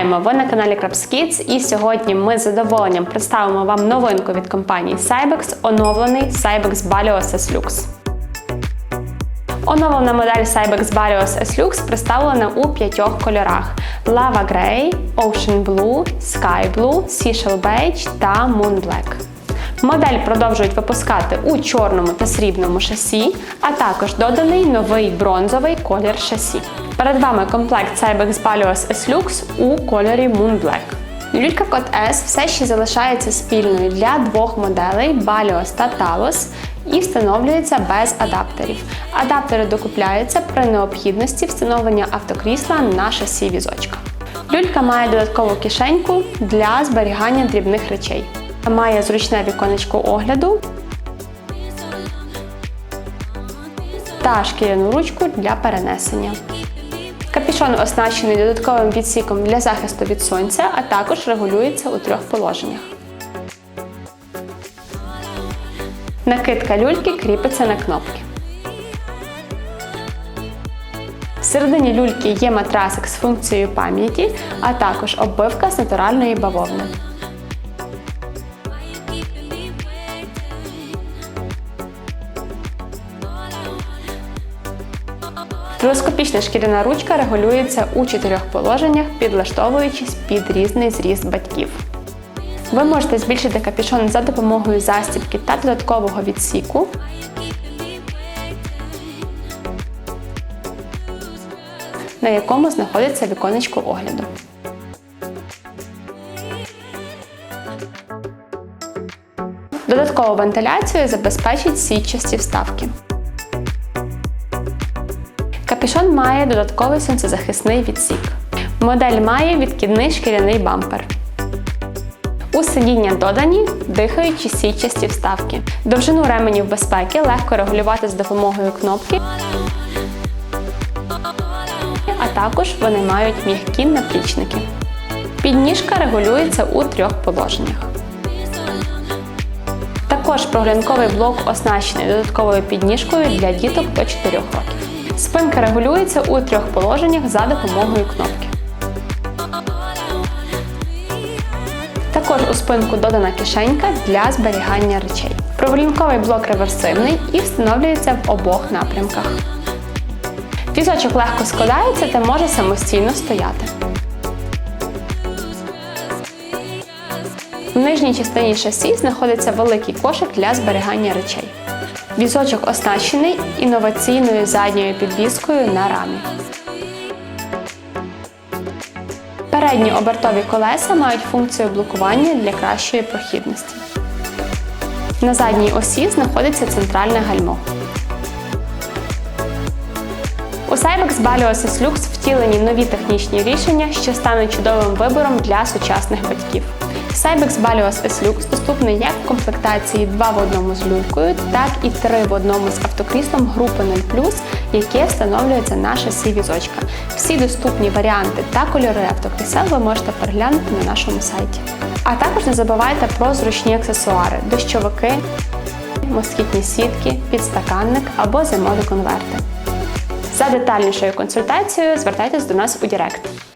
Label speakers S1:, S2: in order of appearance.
S1: Вітаємо! Ви на каналі Kids і сьогодні ми з задоволенням представимо вам новинку від компанії Cybex, оновлений Cybex Balios S Lux. Оновлена модель Cybex Balios S Lux представлена у п'ятьох кольорах: Lava Grey, Ocean Blue, Sky Blue, Seashell Beige та Moon Black. Модель продовжують випускати у чорному та срібному шасі, а також доданий новий бронзовий колір шасі. Перед вами комплект Cybex Balios S Lux у кольорі Moon Black. Люлька Код S все ще залишається спільною для двох моделей Balios та Talos і встановлюється без адаптерів. Адаптери докупляються при необхідності встановлення автокрісла на шасі візочка. Люлька має додаткову кишеньку для зберігання дрібних речей. Має зручне віконечко огляду та шкіряну ручку для перенесення. Капюшон оснащений додатковим відсіком для захисту від сонця, а також регулюється у трьох положеннях. Накидка люльки кріпиться на кнопки. Всередині люльки є матрасик з функцією пам'яті, а також оббивка з натуральної бавовни. Телескопічна шкіряна ручка регулюється у чотирьох положеннях, підлаштовуючись під різний зріст батьків. Ви можете збільшити капюшон за допомогою застібки та додаткового відсіку. на якому знаходиться віконечко огляду. Додаткову вентиляцію забезпечить сітчасті вставки. Капюшон має додатковий сонцезахисний відсік. Модель має відкидний шкіряний бампер. У сидіння додані дихаючі сітчасті вставки. Довжину ременів безпеки легко регулювати з допомогою кнопки, а також вони мають м'які наплічники. Підніжка регулюється у трьох положеннях. Також проглянковий блок оснащений додатковою підніжкою для діток до 4 років. Спинка регулюється у трьох положеннях за допомогою кнопки. Також у спинку додана кишенька для зберігання речей. Проволінковий блок реверсивний і встановлюється в обох напрямках. Візочок легко складається та може самостійно стояти. В нижній частині шасі знаходиться великий кошик для зберігання речей. Візочок оснащений інноваційною задньою підвіскою на рамі. Передні обертові колеса мають функцію блокування для кращої прохідності. На задній осі знаходиться центральне гальмо. У Cybex Balios S Lux втілені нові технічні рішення, що стануть чудовим вибором для сучасних батьків. Cybex Balios S Lux доступний як в комплектації 2 в одному з люлькою, так і 3 в одному з автокріслом групи 0+, яке встановлюється на шасі візочка. Всі доступні варіанти та кольори автокрісел ви можете переглянути на нашому сайті. А також не забувайте про зручні аксесуари, дощовики, москітні сітки, підстаканник або зимові конверти. За детальнішою консультацією звертайтесь до нас у Директ.